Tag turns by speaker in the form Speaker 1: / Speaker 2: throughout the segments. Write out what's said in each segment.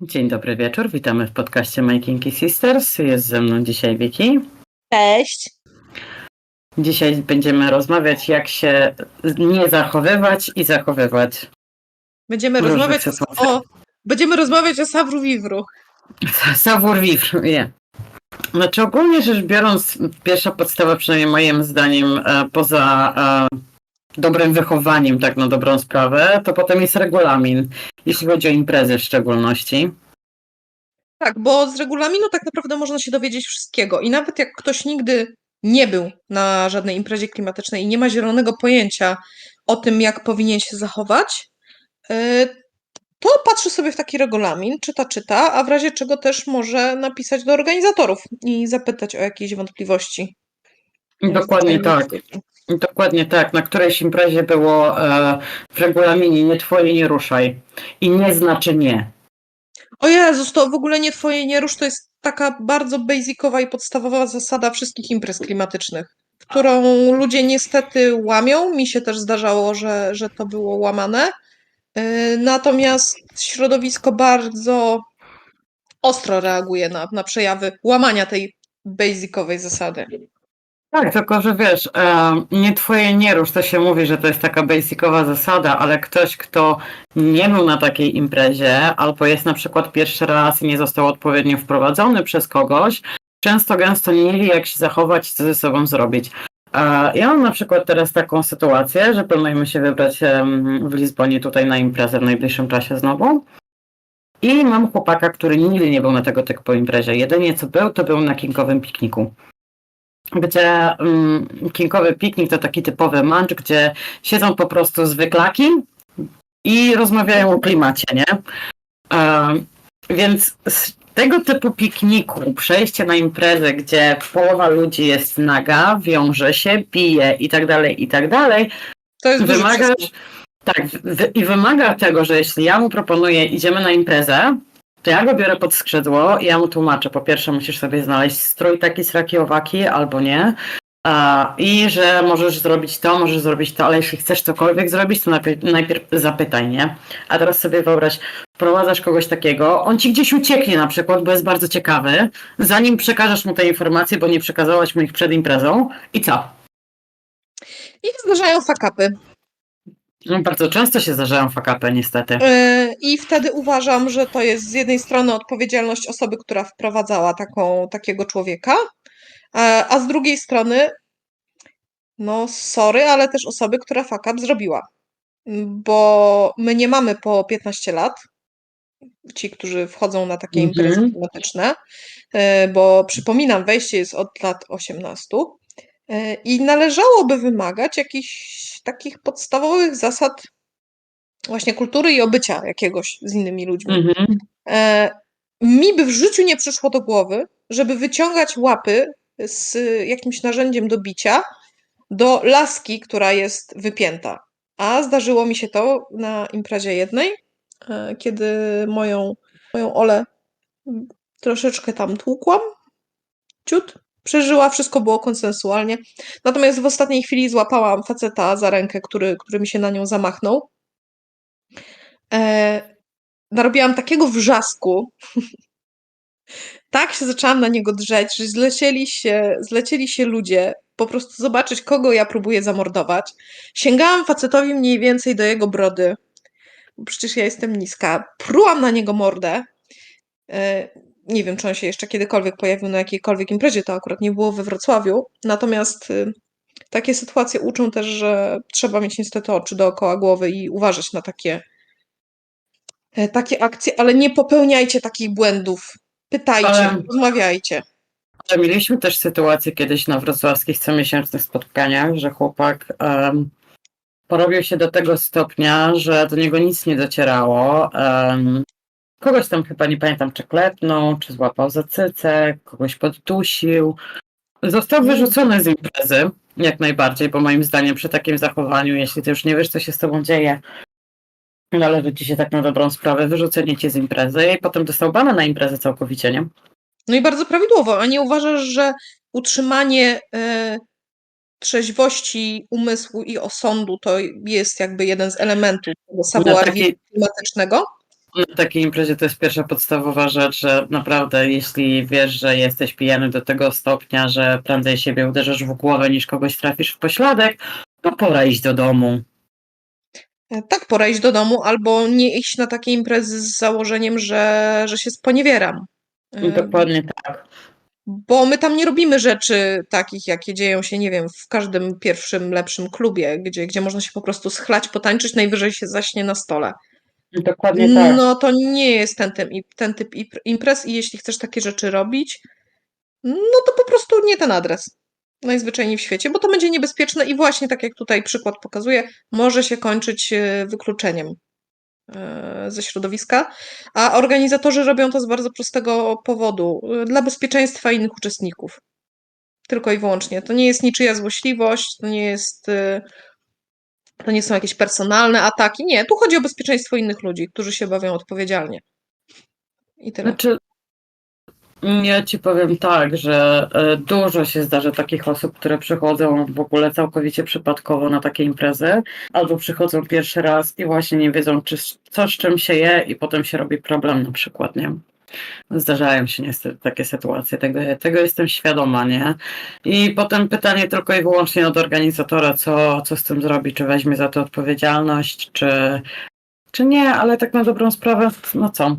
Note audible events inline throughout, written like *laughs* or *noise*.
Speaker 1: Dzień dobry wieczór, witamy w podcaście Making Sisters. Jest ze mną dzisiaj Wiki.
Speaker 2: Cześć.
Speaker 1: Dzisiaj będziemy rozmawiać, jak się nie zachowywać i zachowywać.
Speaker 2: Będziemy rozmawiać o, będziemy rozmawiać o Savru Vivru.
Speaker 1: Savoir vivre, nie. Znaczy ogólnie rzecz biorąc, pierwsza podstawa, przynajmniej moim zdaniem, e, poza e, dobrym wychowaniem, tak na dobrą sprawę, to potem jest regulamin, jeśli chodzi o imprezy w szczególności.
Speaker 2: Tak, bo z regulaminu tak naprawdę można się dowiedzieć wszystkiego. I nawet jak ktoś nigdy nie był na żadnej imprezie klimatycznej i nie ma zielonego pojęcia o tym, jak powinien się zachować, yy, to patrzy sobie w taki regulamin, czyta, czyta, a w razie czego też może napisać do organizatorów i zapytać o jakieś wątpliwości.
Speaker 1: Dokładnie tak. Dokładnie tak. Na którejś imprezie było e, w regulaminie nie twoje, nie ruszaj. I nie znaczy nie.
Speaker 2: O Jezus, to w ogóle nie twoje nie rusz, to jest taka bardzo basicowa i podstawowa zasada wszystkich imprez klimatycznych, którą ludzie niestety łamią. Mi się też zdarzało, że, że to było łamane. Yy, Natomiast środowisko bardzo ostro reaguje na, na przejawy łamania tej basicowej zasady.
Speaker 1: Tak, tylko że wiesz, e, nie twoje, nie rusz. To się mówi, że to jest taka basicowa zasada, ale ktoś, kto nie był na takiej imprezie, albo jest na przykład pierwszy raz i nie został odpowiednio wprowadzony przez kogoś, często gęsto nie wie, jak się zachować co ze sobą zrobić. E, Ja mam na przykład teraz taką sytuację, że planujemy się wybrać w Lizbonie tutaj na imprezę w najbliższym czasie znowu. I mam chłopaka, który nigdy nie był na tego typu imprezie. Jedynie co był, to był na kinkowym pikniku. Gdzie mm, kinkowy piknik to taki typowy munch, gdzie siedzą po prostu zwyklaki i rozmawiają o klimacie, nie? Więc z tego typu pikniku, przejście na imprezę, gdzie połowa ludzi jest naga, wiąże się, pije i tak dalej, i tak dalej,
Speaker 2: To jest przeskok.
Speaker 1: tak, i wymaga tego, że jeśli ja mu proponuję, idziemy na imprezę, to ja go biorę pod skrzydło i ja mu tłumaczę. Po pierwsze, musisz sobie znaleźć strój taki sraki owaki albo nie. I że możesz zrobić to, możesz zrobić to, ale jeśli chcesz cokolwiek zrobić, to najpierw, najpierw zapytaj, nie? A teraz sobie wyobraź, wprowadzasz kogoś takiego, on ci gdzieś ucieknie na przykład, bo jest bardzo ciekawy, zanim przekażesz mu te informacje, bo nie przekazałaś mu ich przed imprezą i co?
Speaker 2: Się zdarzają fakapy.
Speaker 1: No, bardzo często się zdarzają fakapy, niestety.
Speaker 2: Yy, I wtedy uważam, że to jest z jednej strony odpowiedzialność osoby, która wprowadzała taką, takiego człowieka, e, a z drugiej strony, no sorry, ale też osoby, która fuck up zrobiła. Bo my nie mamy po 15 lat, ci, którzy wchodzą na takie
Speaker 1: Mhm.
Speaker 2: imprezy klimatyczne, e, bo przypominam, wejście jest od lat 18 e, i należałoby wymagać jakichś takich podstawowych zasad właśnie kultury i obycia jakiegoś z innymi ludźmi.
Speaker 1: Mhm.
Speaker 2: E, mi by w życiu nie przyszło do głowy, żeby wyciągać łapy z jakimś narzędziem do bicia do laski, która jest wypięta. A zdarzyło mi się to na imprezie jednej, e, kiedy moją, moją Olę troszeczkę tam tłukłam. Ciut. Przeżyła, wszystko było konsensualnie. Natomiast w ostatniej chwili złapałam faceta za rękę, który, który mi się na nią zamachnął. E, narobiłam takiego wrzasku, tak się zaczęłam na niego drzeć, że zlecieli się, zlecieli się ludzie, po prostu zobaczyć, kogo ja próbuję zamordować. Sięgałam facetowi mniej więcej do jego brody, przecież ja jestem niska. Prułam na niego mordę. E, Nie wiem, czy on się jeszcze kiedykolwiek pojawił na jakiejkolwiek imprezie, to akurat nie było we Wrocławiu. Natomiast y, takie sytuacje uczą też, że trzeba mieć niestety oczy dookoła głowy i uważać na takie, e, takie akcje, ale nie popełniajcie takich błędów. Pytajcie,
Speaker 1: Ale-
Speaker 2: rozmawiajcie.
Speaker 1: Ale mieliśmy też sytuację kiedyś na wrocławskich comiesięcznych spotkaniach, że chłopak em, porobił się do tego stopnia, że do niego nic nie docierało. em, kogoś tam chyba nie pamiętam, czy klepnął, czy złapał za cycę, kogoś poddusił. Został wyrzucony z imprezy, jak najbardziej, bo moim zdaniem przy takim zachowaniu, jeśli ty już nie wiesz, co się z tobą dzieje, należy ci się tak na dobrą sprawę wyrzucenie cię z imprezy i potem dostał bana na imprezę całkowicie, nie?
Speaker 2: No i bardzo prawidłowo, a nie uważasz, że utrzymanie e, trzeźwości umysłu i osądu to jest jakby jeden z elementów tego savoir klimatycznego?
Speaker 1: Na takiej imprezie to jest pierwsza podstawowa rzecz, że naprawdę jeśli wiesz, że jesteś pijany do tego stopnia, że prędzej siebie uderzysz w głowę niż kogoś trafisz w pośladek, to pora iść do domu.
Speaker 2: E, Tak, pora iść do domu, albo nie iść na takie imprezy z założeniem, że, że się sponiewieram. E,
Speaker 1: Dokładnie tak.
Speaker 2: Bo my tam nie robimy rzeczy takich, jakie dzieją się, nie wiem, w każdym pierwszym, lepszym klubie, gdzie, gdzie można się po prostu schlać, potańczyć, najwyżej się zaśnie na stole.
Speaker 1: Dokładnie tak.
Speaker 2: No to nie jest ten typ, ten typ impr- imprez i jeśli chcesz takie rzeczy robić, no to po prostu nie ten adres. Najzwyczajniej w świecie, bo to będzie niebezpieczne i właśnie tak jak tutaj przykład pokazuje, może się kończyć e, wykluczeniem e, ze środowiska, a organizatorzy robią to z bardzo prostego powodu, e, dla bezpieczeństwa innych uczestników. Tylko i wyłącznie. To nie jest niczyja złośliwość, to nie jest to nie są jakieś personalne ataki. Nie, tu chodzi o bezpieczeństwo innych ludzi, którzy się bawią odpowiedzialnie. I tyle.
Speaker 1: Znaczy, ja ci powiem tak, że e, dużo się zdarza takich osób, które przychodzą w ogóle całkowicie przypadkowo na takie imprezy, albo przychodzą pierwszy raz i właśnie nie wiedzą, czy, co z czym się je, i potem się robi problem na przykład, nie? Zdarzają się niestety takie sytuacje, tego, tego jestem świadoma, nie? I potem pytanie tylko i wyłącznie od organizatora, co, co z tym zrobi, czy weźmie za to odpowiedzialność, czy, czy nie, ale tak na dobrą sprawę, no co?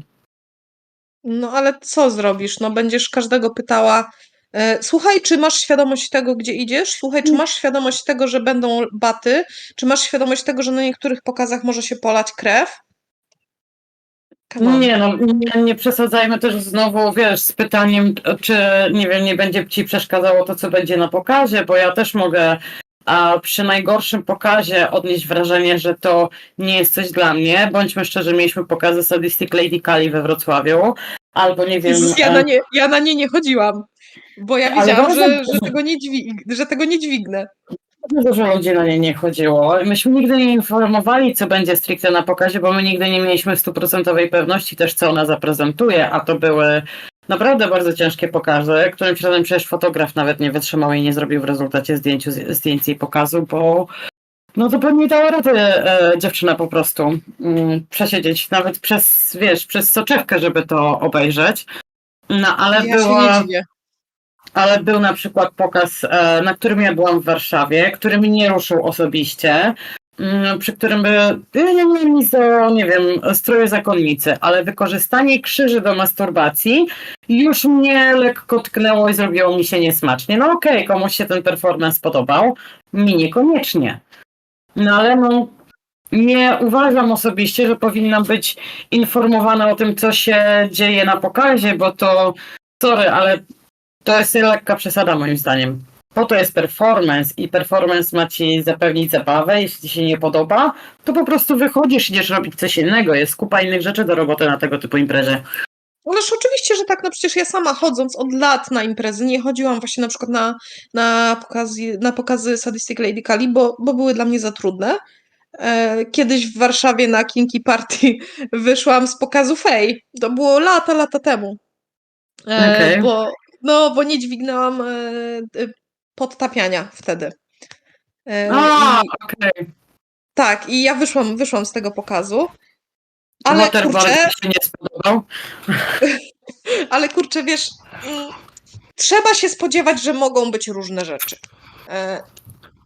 Speaker 2: No ale co zrobisz? No będziesz każdego pytała, e, słuchaj, czy masz świadomość tego, gdzie idziesz? Słuchaj, czy masz świadomość tego, że będą baty? Czy masz świadomość tego, że na niektórych pokazach może się polać krew? Come on.
Speaker 1: Nie no, nie, nie przesadzajmy też znowu, wiesz, z pytaniem, czy nie wiem, nie będzie ci przeszkadzało to, co będzie na pokazie, bo ja też mogę a przy najgorszym pokazie odnieść wrażenie, że to nie jest coś dla mnie. Bądźmy szczerzy, mieliśmy pokazy Sadistic Lady Kali we Wrocławiu, albo nie wiem...
Speaker 2: Jezus, ja,
Speaker 1: e,
Speaker 2: na nie, ja na nie nie chodziłam, bo ja wiedziałam, że, że, tego nie dźwig, że tego nie dźwignę.
Speaker 1: Dużo ludzi na nie nie chodziło. Myśmy nigdy nie informowali, co będzie stricte na pokazie, bo my nigdy nie mieliśmy stuprocentowej pewności też, co ona zaprezentuje, a to były naprawdę bardzo ciężkie pokazy, którymś razem przecież fotograf nawet nie wytrzymał i nie zrobił w rezultacie zdjęciu, zdjęć jej pokazu, bo no to pewnie dała radę e, dziewczyna po prostu mm, przesiedzieć nawet przez, wiesz, przez soczewkę, żeby to obejrzeć. No ale
Speaker 2: Ja się
Speaker 1: była...
Speaker 2: nie dziwię.
Speaker 1: Ale był na przykład pokaz, e, na którym ja byłam w Warszawie, który mnie nie ruszył osobiście, mm, przy którym by, miałem nic do, nie wiem, stroju zakonnicy, ale wykorzystanie krzyży do masturbacji już mnie lekko tknęło i zrobiło mi się niesmacznie. No okej, komuś się ten performance podobał, mi niekoniecznie. No ale no, nie uważam osobiście, że powinnam być informowana o tym, co się dzieje na pokazie, bo to, sorry, ale to jest lekka przesada moim zdaniem. Po to jest performance i performance ma ci zapewnić zabawę. Jeśli ci się nie podoba, to po prostu wychodzisz, idziesz robić coś innego. Jest kupa innych rzeczy do roboty na tego typu imprezie.
Speaker 2: Ależ oczywiście, że tak, no przecież ja sama chodząc od lat na imprezy, nie chodziłam właśnie na przykład na, na, pokazy, na pokazy Sadistic Lady Kali, bo, bo były dla mnie za trudne. E, Kiedyś w Warszawie na Kinky Party wyszłam z pokazu Fej. To było lata, lata temu. E,
Speaker 1: Okej.
Speaker 2: Bo, no, bo nie dźwignęłam e, e, podtapiania wtedy. E,
Speaker 1: A, okej.
Speaker 2: tak, i ja wyszłam, wyszłam z tego pokazu. Ale kurczę,
Speaker 1: się nie spodobał. *laughs*
Speaker 2: Ale kurczę, wiesz, mm, trzeba się spodziewać, że mogą być różne rzeczy.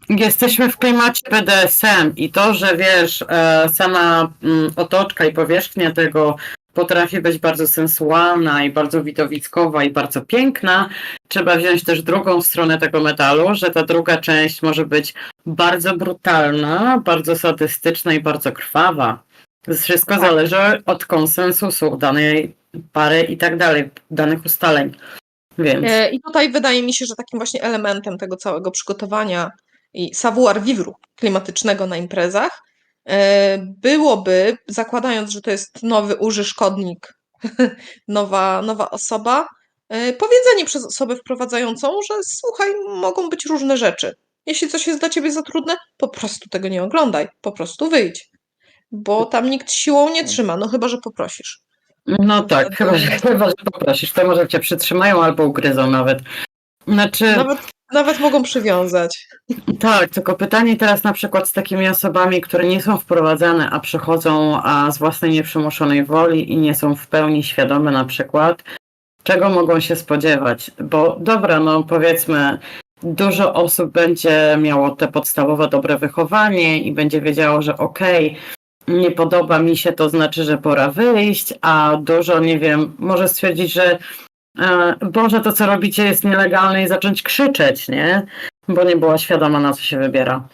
Speaker 1: Jesteśmy w klimacie BDSM i to, że wiesz, sama mm, otoczka i powierzchnia tego potrafi być bardzo sensualna i bardzo widowiskowa i bardzo piękna, trzeba wziąć też drugą stronę tego metalu, że ta druga część może być bardzo brutalna, bardzo sadystyczna i bardzo krwawa. Wszystko
Speaker 2: Tak.
Speaker 1: zależy od konsensusu danej pary i tak dalej, danych ustaleń. Więc
Speaker 2: e, I tutaj wydaje mi się, że takim właśnie elementem tego całego przygotowania i savoir vivre klimatycznego na imprezach byłoby, zakładając, że to jest nowy uży szkodnik, *laughs* nowa, nowa osoba, e, powiedzenie przez osobę wprowadzającą, że słuchaj, mogą być różne rzeczy. Jeśli coś jest dla ciebie za trudne, po prostu tego nie oglądaj, po prostu wyjdź. Bo tam nikt siłą nie trzyma, no chyba, że poprosisz.
Speaker 1: No tak, chyba, że, *laughs* chyba, że poprosisz, to może cię przytrzymają albo ugryzą nawet. Znaczy,
Speaker 2: Nawet, nawet mogą przywiązać.
Speaker 1: tak, tylko pytanie teraz na przykład z takimi osobami, które nie są wprowadzane, a przychodzą a z własnej nieprzymuszonej woli i nie są w pełni świadome na przykład, czego mogą się spodziewać. Bo dobra, no powiedzmy, dużo osób będzie miało te podstawowe dobre wychowanie i będzie wiedziało, że okej, nie podoba mi się, to znaczy, że pora wyjść, a dużo, nie wiem, może stwierdzić, że Boże, to co robicie jest nielegalne i zacząć krzyczeć, nie? Bo nie była świadoma, na co się wybiera.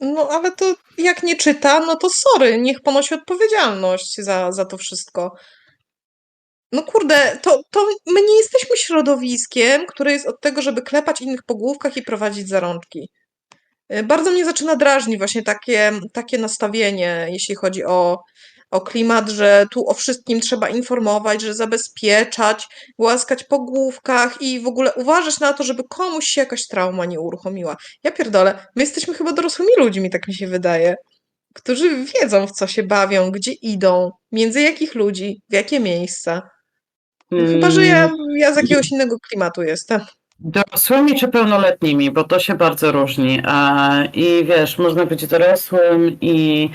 Speaker 2: No ale to jak nie czyta, no to sorry, niech ponosi odpowiedzialność za, za to wszystko. No kurde, to, to my nie jesteśmy środowiskiem, które jest od tego, żeby klepać innych po główkach i prowadzić zarączki. Y, Bardzo mnie zaczyna drażnić właśnie takie, takie nastawienie, jeśli chodzi o, o klimat, że tu o wszystkim trzeba informować, że zabezpieczać, głaskać po główkach i w ogóle uważać na to, żeby komuś się jakaś trauma nie uruchomiła. Ja pierdolę, my jesteśmy chyba dorosłymi ludźmi, tak mi się wydaje, którzy wiedzą, w co się bawią, gdzie idą, między jakich ludzi, w jakie miejsca. No, chyba, że ja, ja z jakiegoś innego klimatu jestem.
Speaker 1: Dorosłymi czy pełnoletnimi, bo to się bardzo różni. I wiesz, można być dorosłym i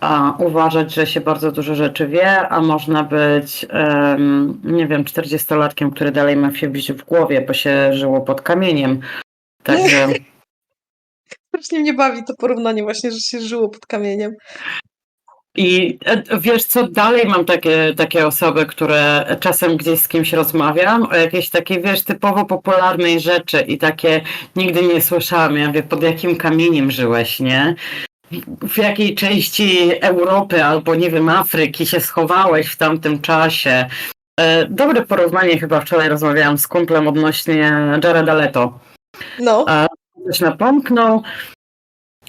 Speaker 1: a, uważać, że się bardzo dużo rzeczy wie, a można być, em, nie wiem, 40-latkiem, który dalej ma się bić w głowie, bo się żyło pod kamieniem. Także *laughs*
Speaker 2: Strasznie mnie bawi to porównanie właśnie, że się żyło pod kamieniem.
Speaker 1: i e, wiesz co, dalej mam takie, takie osoby, które czasem gdzieś z kimś rozmawiam o jakiejś takiej, wiesz, typowo popularnej rzeczy i takie nigdy nie słyszałam. Ja mówię, pod jakim kamieniem żyłeś, nie? W jakiej części Europy albo nie wiem, Afryki się schowałeś w tamtym czasie. E, Dobre porównanie, chyba wczoraj rozmawiałam z kumplem odnośnie Jareda Leto.
Speaker 2: No,
Speaker 1: Coś napomknął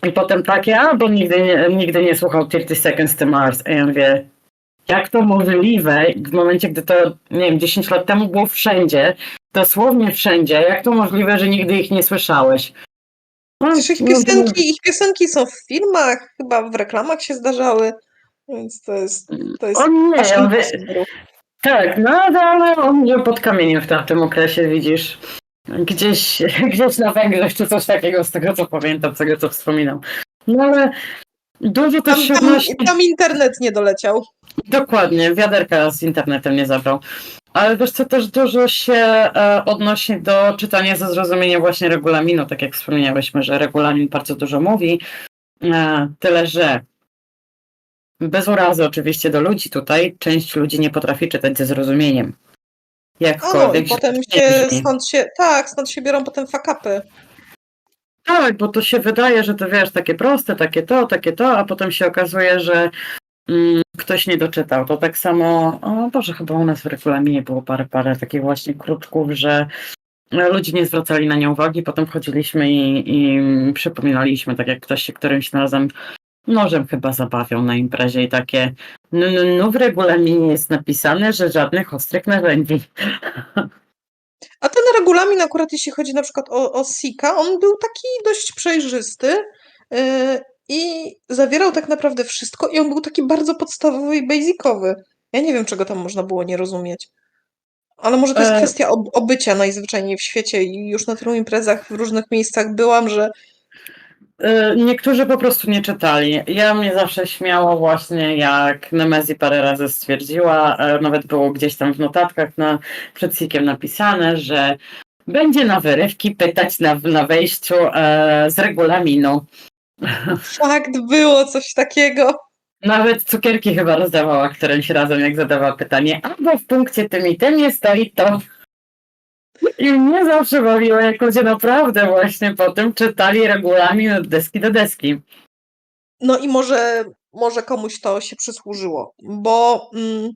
Speaker 1: i potem takie, a bo nigdy nie, nigdy nie słuchał 30 Seconds to Mars. A ja mówię, jak to możliwe w momencie, gdy to, nie wiem, 10 lat temu było wszędzie, dosłownie wszędzie, jak to możliwe, że nigdy ich nie słyszałeś? No,
Speaker 2: przecież ich
Speaker 1: no,
Speaker 2: piosenki, ich piosenki są w filmach, chyba w reklamach się zdarzały, więc to jest, to jest
Speaker 1: O nie,
Speaker 2: impossible.
Speaker 1: Tak, no ale ale on był pod kamieniem w tamtym okresie, widzisz. Gdzieś, *laughs* gdzieś na Węgrzech czy coś takiego, z tego co pamiętam, z tego co wspominam. No ale dużo
Speaker 2: Tam,
Speaker 1: też się
Speaker 2: tam,
Speaker 1: odnosi...
Speaker 2: tam internet nie doleciał.
Speaker 1: Dokładnie, wiaderka z internetem nie zabrał. Ale wiesz co, też dużo się e, odnosi do czytania ze zrozumieniem właśnie regulaminu, tak jak wspomniałyśmy, że regulamin bardzo dużo mówi. E, tyle, że bez urazy oczywiście do ludzi tutaj, część ludzi nie potrafi czytać ze zrozumieniem.
Speaker 2: O, no, i
Speaker 1: Jakkolwiek
Speaker 2: potem się, stąd się, tak, stąd się biorą potem fakapy.
Speaker 1: Tak, bo to się wydaje, że to wiesz, takie proste, takie to, takie to, a potem się okazuje, że ktoś nie doczytał. To tak samo, o Boże, chyba u nas w regulaminie było parę, parę takich właśnie krótków, że ludzie nie zwracali na nie uwagi, potem chodziliśmy i, i przypominaliśmy, tak jak ktoś się którymś razem nożem chyba zabawiał na imprezie i takie, no, no, no w regulaminie jest napisane, że żadnych ostrych narzędzi. *laughs*
Speaker 2: A ten regulamin akurat jeśli chodzi na przykład o, o Sika, on był taki dość przejrzysty yy, i zawierał tak naprawdę wszystko i on był taki bardzo podstawowy i basicowy. Ja nie wiem, czego tam można było nie rozumieć. Ale może to jest
Speaker 1: E.
Speaker 2: kwestia ob- obycia najzwyczajniej w świecie i już na tylu imprezach w różnych miejscach byłam, że
Speaker 1: Y, Niektórzy po prostu nie czytali. Ja mnie zawsze śmiało właśnie, jak Nemezji parę razy stwierdziła, e, nawet było gdzieś tam w notatkach na, przed sikiem napisane, że będzie na wyrywki pytać na, na wejściu e, z regulaminu. *laughs*
Speaker 2: fakt było coś takiego.
Speaker 1: Nawet cukierki chyba rozdawała którymś razem, jak zadawała pytanie, albo w punkcie tym i tym jest to i to. I mnie zawsze bawiło, jak ludzie naprawdę właśnie potem czytali regulamin od deski do deski.
Speaker 2: No i może, może komuś to się przysłużyło, bo mm,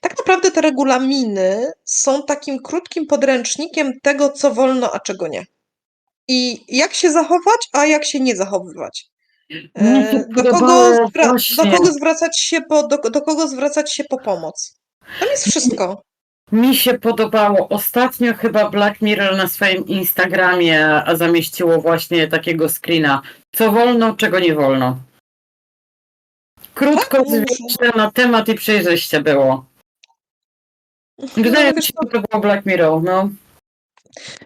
Speaker 2: tak naprawdę te regulaminy są takim krótkim podręcznikiem tego, co wolno, a czego nie. I jak się zachować, a jak się nie zachowywać.
Speaker 1: Się
Speaker 2: E, Do kogo, zwra- do kogo zwracać się po, do, do kogo zwracać się po pomoc. Tam jest wszystko.
Speaker 1: Mi się podobało. Ostatnio chyba Black Mirror na swoim Instagramie zamieściło właśnie takiego screena. Co wolno, czego nie wolno. Krótko,
Speaker 2: Tak?
Speaker 1: zwięźle na temat i przejrzyście było.
Speaker 2: No,
Speaker 1: Wydaje mi się, że to było Black Mirror, no.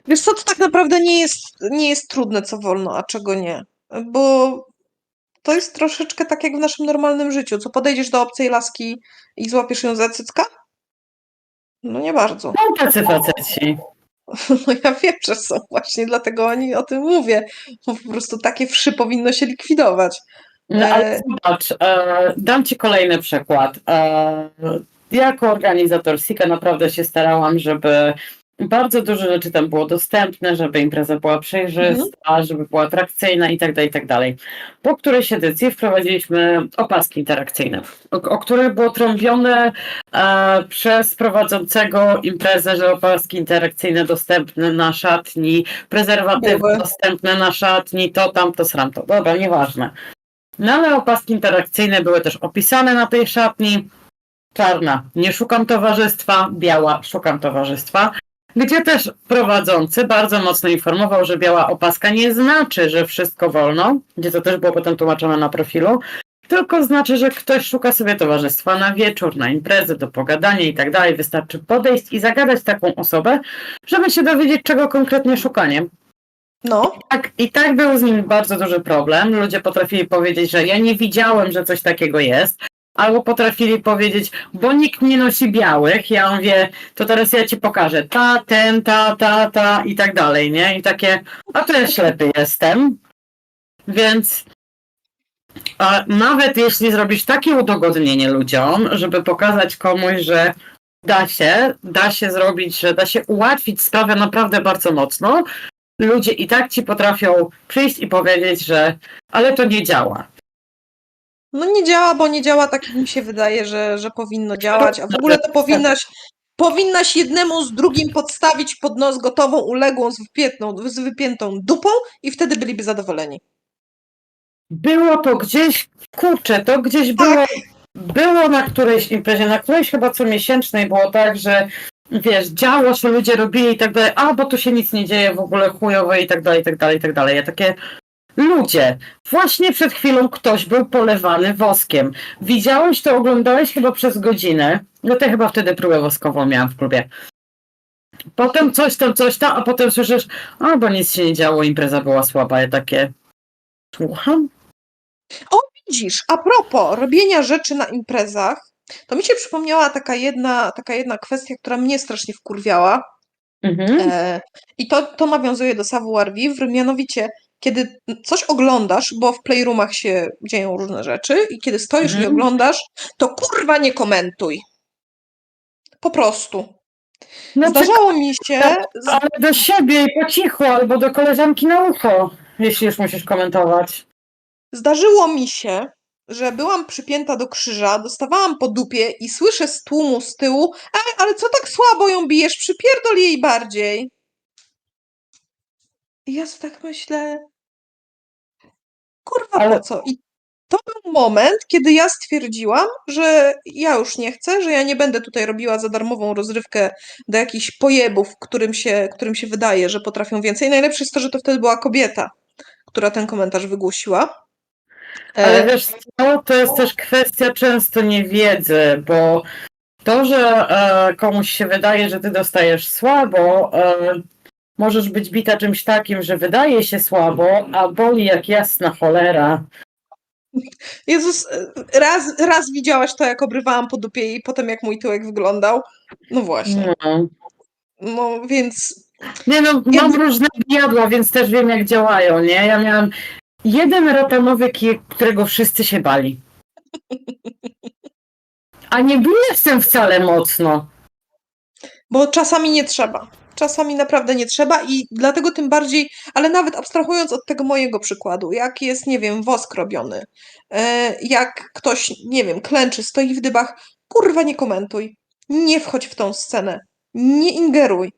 Speaker 2: Wiesz co, to tak naprawdę nie jest, nie jest trudne, co wolno, a czego nie. Bo to jest troszeczkę tak jak w naszym normalnym życiu. Co podejdziesz do obcej laski i złapiesz ją za cycka? No nie bardzo.
Speaker 1: Są tacy faceci. *laughs*
Speaker 2: No ja wiem, że są właśnie, dlatego oni o tym mówię. Bo po prostu takie wszy powinno się likwidować.
Speaker 1: No, ale
Speaker 2: E.
Speaker 1: zobacz, e, dam Ci kolejny przykład. E, jako organizator SIKA naprawdę się starałam, żeby bardzo dużo rzeczy tam było dostępne, żeby impreza była przejrzysta, żeby była atrakcyjna i tak dalej, i tak dalej. Po którejś edycji wprowadziliśmy opaski interakcyjne, o, o których było trąbione e, przez prowadzącego imprezę, że opaski interakcyjne dostępne na szatni, prezerwatywy
Speaker 2: Były.
Speaker 1: dostępne na szatni, to tam, to sram to. Dobra, nieważne. No ale opaski interakcyjne były też opisane na tej szatni. Czarna, nie szukam towarzystwa, biała, szukam towarzystwa. Gdzie też prowadzący bardzo mocno informował, że biała opaska nie znaczy, że wszystko wolno, gdzie to też było potem tłumaczone na profilu, tylko znaczy, że ktoś szuka sobie towarzystwa na wieczór, na imprezę, do pogadania i tak dalej. Wystarczy podejść i zagadać taką osobę, żeby się dowiedzieć, czego konkretnie szukanie.
Speaker 2: No,
Speaker 1: Tak, i tak był z nim bardzo duży problem. Ludzie potrafili powiedzieć, że ja nie widziałem, że coś takiego jest. Albo potrafili powiedzieć, bo nikt nie nosi białych. Ja mówię, to teraz ja ci pokażę. Ta, ten, ta, ta, ta i tak dalej, nie? I takie, a to ja ślepy jestem. Więc a nawet jeśli zrobisz takie udogodnienie ludziom, żeby pokazać komuś, że da się, da się zrobić, że da się ułatwić sprawę naprawdę bardzo mocno, ludzie i tak ci potrafią przyjść i powiedzieć, że ale to nie działa.
Speaker 2: No nie działa, bo nie działa tak, jak mi się wydaje, że, że powinno działać, a w ogóle to powinnaś, powinnaś jednemu z drugim podstawić pod nos gotową, uległą, z, wypiętą, z wypiętą dupą i wtedy byliby zadowoleni.
Speaker 1: Było to gdzieś, kurczę, to gdzieś było, było na którejś imprezie, na którejś chyba co miesięcznej było tak, że wiesz, działo się, ludzie robili i tak dalej, a bo tu się nic nie dzieje w ogóle chujowe i tak dalej, i tak dalej, i tak dalej. Ja takie, ludzie, właśnie przed chwilą ktoś był polewany woskiem. Widziałeś to, oglądałeś chyba przez godzinę, no to chyba wtedy próbę woskową miałam w klubie. Potem coś tam, coś tam, a potem słyszysz, a bo nic się nie działo, impreza była słaba, ja takie, słucham?
Speaker 2: Widzisz, a propos robienia rzeczy na imprezach, to mi się przypomniała taka jedna, taka jedna kwestia, która mnie strasznie wkurwiała.
Speaker 1: Mhm.
Speaker 2: E, I to, to nawiązuje do savoir vivre, mianowicie, kiedy coś oglądasz, bo w playroomach się dzieją różne rzeczy, i kiedy stoisz i
Speaker 1: Mhm.
Speaker 2: oglądasz, to kurwa nie komentuj. Po prostu.
Speaker 1: No
Speaker 2: Zdarzało mi się.
Speaker 1: Ale do siebie i po cichu, albo do koleżanki na ucho, jeśli już musisz komentować.
Speaker 2: Zdarzyło mi się, że byłam przypięta do krzyża, dostawałam po dupie i słyszę z tłumu z tyłu: Ej, ale co tak słabo ją bijesz? Przypierdol jej bardziej. I ja sobie tak myślę, kurwa,
Speaker 1: Ale-
Speaker 2: po co? I to był moment, kiedy ja stwierdziłam, że ja już nie chcę, że ja nie będę tutaj robiła za darmową rozrywkę do jakichś pojebów, którym się, którym się wydaje, że potrafią więcej. Najlepsze jest to, że to wtedy była kobieta, która ten komentarz wygłosiła. E,
Speaker 1: Ale wiesz co, to jest też kwestia często niewiedzy, bo to, że e, komuś się wydaje, że ty dostajesz słabo, e, możesz być bita czymś takim, że wydaje się słabo, a boli jak jasna cholera.
Speaker 2: Jezus, raz, raz widziałaś to, jak obrywałam po dupie i potem jak mój tyłek wyglądał? No właśnie.
Speaker 1: No.
Speaker 2: No więc
Speaker 1: Nie no,
Speaker 2: Ja-
Speaker 1: mam różne jadła, więc też wiem jak działają, nie? Ja miałam jeden ratanowy kijek, którego wszyscy się bali. A nie jestem wcale mocno.
Speaker 2: Bo czasami nie trzeba. Czasami naprawdę nie trzeba i dlatego tym bardziej, ale nawet abstrahując od tego mojego przykładu, jak jest, nie wiem, wosk robiony, e, jak ktoś, nie wiem, klęczy, stoi w dybach, kurwa nie komentuj, nie wchodź w tą scenę, nie ingeruj.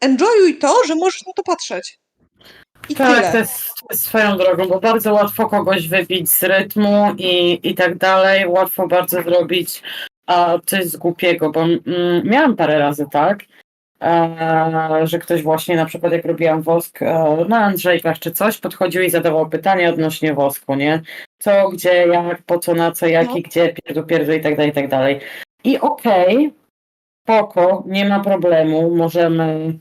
Speaker 2: Enjoyuj to, że możesz na to patrzeć. I
Speaker 1: Tak,
Speaker 2: tyle.
Speaker 1: to jest, to jest swoją drogą, bo bardzo łatwo kogoś wybić z rytmu i, i tak dalej. Łatwo bardzo zrobić a, coś z głupiego, bo mm, miałam parę razy tak, e, że ktoś właśnie na przykład jak robiłam wosk e, na Andrzejkach czy coś, podchodził i zadawał pytania odnośnie wosku, nie? Co, gdzie, jak, po co, na co, jaki,
Speaker 2: No.
Speaker 1: gdzie, pierdu, pierdu i tak dalej, i tak dalej. I okej, spoko, nie ma problemu, możemy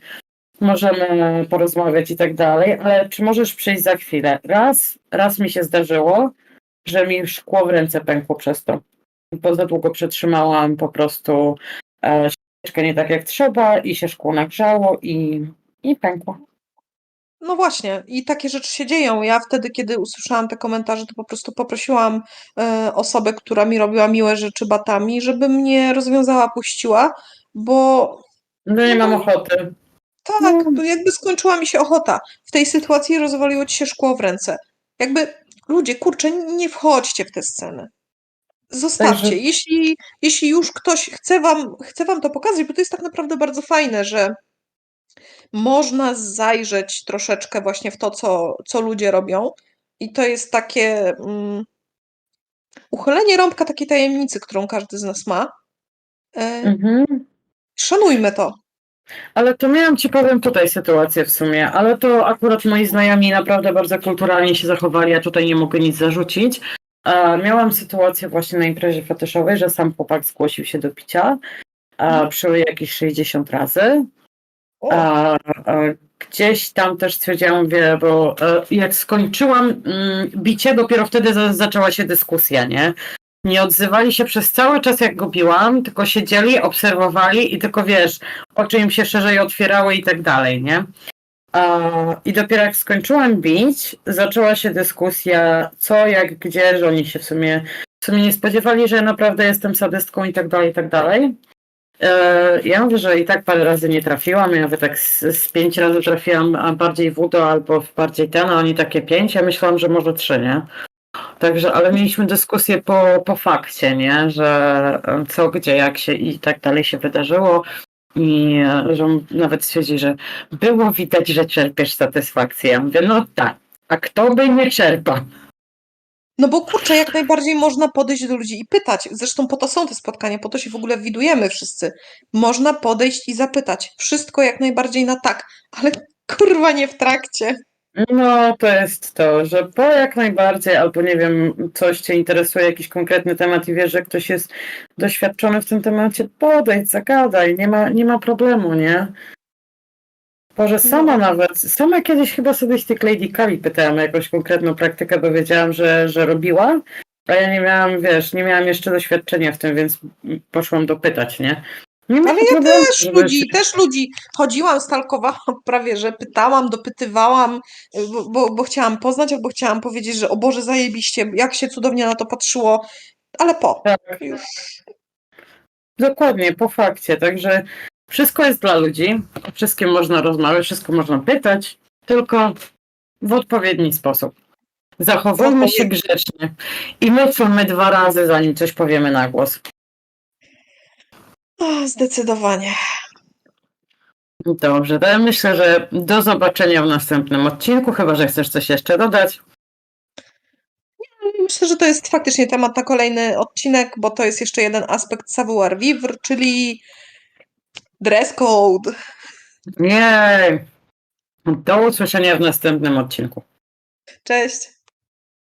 Speaker 1: możemy porozmawiać i tak dalej, ale czy możesz przyjść za chwilę? Raz, raz mi się zdarzyło, że mi szkło w ręce pękło przez to. Bo za długo przytrzymałam po prostu e, nie tak jak trzeba i się szkło nagrzało i, i pękło.
Speaker 2: No właśnie, i takie rzeczy się dzieją. Ja wtedy, kiedy usłyszałam te komentarze, to po prostu poprosiłam e, osobę, która mi robiła miłe rzeczy batami, żeby mnie rozwiązała, puściła, bo
Speaker 1: No nie mam ochoty.
Speaker 2: tak,
Speaker 1: No.
Speaker 2: jakby skończyła mi się ochota. W tej sytuacji rozwaliło ci się szkło w ręce. Jakby, ludzie, kurczę, nie wchodźcie w te sceny. Zostawcie.
Speaker 1: Także-
Speaker 2: Jeśli, jeśli już ktoś chce wam, chce wam to pokazać, bo to jest tak naprawdę bardzo fajne, że można zajrzeć troszeczkę właśnie w to, co, co ludzie robią. I to jest takie mm, uchylenie rąbka takiej tajemnicy, którą każdy z nas ma. E,
Speaker 1: Mhm.
Speaker 2: szanujmy to.
Speaker 1: Ale to miałam ci powiem tutaj sytuację w sumie, ale to akurat moi znajomi naprawdę bardzo kulturalnie się zachowali, ja tutaj nie mogę nic zarzucić. E, miałam sytuację właśnie na imprezie fetyszowej, że sam chłopak zgłosił się do picia. E, przyjął jakieś 60 razy. A gdzieś tam też stwierdziłam, wie, bo e, jak skończyłam mm, bicie, dopiero wtedy za, zaczęła się dyskusja, nie? Nie odzywali się przez cały czas, jak go biłam, tylko siedzieli, obserwowali i tylko wiesz, oczy im się szerzej otwierały i tak dalej, nie? I dopiero jak skończyłam bić, zaczęła się dyskusja, co, jak, gdzie, że oni się w sumie, w sumie nie spodziewali, że naprawdę jestem sadystką i tak dalej, i tak dalej. E, Ja mówię, że i tak parę razy nie trafiłam. Ja mówię, tak z, z pięć razy trafiłam bardziej w udo albo w bardziej ten, a oni takie pięć. Ja myślałam, że może trzy, nie? Także, ale mieliśmy dyskusję po, po fakcie, nie? Że e, co, gdzie, jak się i tak dalej się wydarzyło. I e, że nawet stwierdzi, że było widać, że czerpiesz satysfakcję. Ja mówię, no tak, a kto by nie czerpał?
Speaker 2: No bo kurczę, jak najbardziej można podejść do ludzi i pytać. Zresztą po to są te spotkania, po to się w ogóle widujemy wszyscy. Można podejść i zapytać. Wszystko jak najbardziej na tak, ale kurwa nie w trakcie.
Speaker 1: No, to jest to, że po jak najbardziej, albo nie wiem, coś Cię interesuje, jakiś konkretny temat i wiesz, że ktoś jest doświadczony w tym temacie, podejdź, zagadaj, nie ma, nie ma problemu, nie? Boże, sama nawet, sama kiedyś chyba sobie z tych Lady Kali pytałam o jakąś konkretną praktykę, bo wiedziałam, że, że robiła, a ja nie miałam, wiesz, nie miałam jeszcze doświadczenia w tym, więc poszłam dopytać, nie? Nie ma
Speaker 2: Ale ja
Speaker 1: problemu,
Speaker 2: też
Speaker 1: żeby
Speaker 2: ludzi,
Speaker 1: się-
Speaker 2: też ludzi chodziłam, stalkowałam *laughs* prawie, że pytałam, dopytywałam, bo, bo, bo chciałam poznać, albo chciałam powiedzieć, że o Boże, zajebiście, jak się cudownie na to patrzyło, ale po.
Speaker 1: Tak.
Speaker 2: Już.
Speaker 1: Dokładnie, po fakcie. Także wszystko jest dla ludzi. O wszystkim można rozmawiać, wszystko można pytać, tylko w odpowiedni sposób. Zachowujmy się grzecznie i myślmy dwa razy, zanim coś powiemy na głos.
Speaker 2: O, zdecydowanie.
Speaker 1: Dobrze, to ja myślę, że do zobaczenia w następnym odcinku, chyba że chcesz coś jeszcze dodać.
Speaker 2: Myślę, że to jest faktycznie temat na kolejny odcinek, bo to jest jeszcze jeden aspekt savoir vivre, czyli dress code.
Speaker 1: Nie. Do usłyszenia w następnym odcinku.
Speaker 2: Cześć.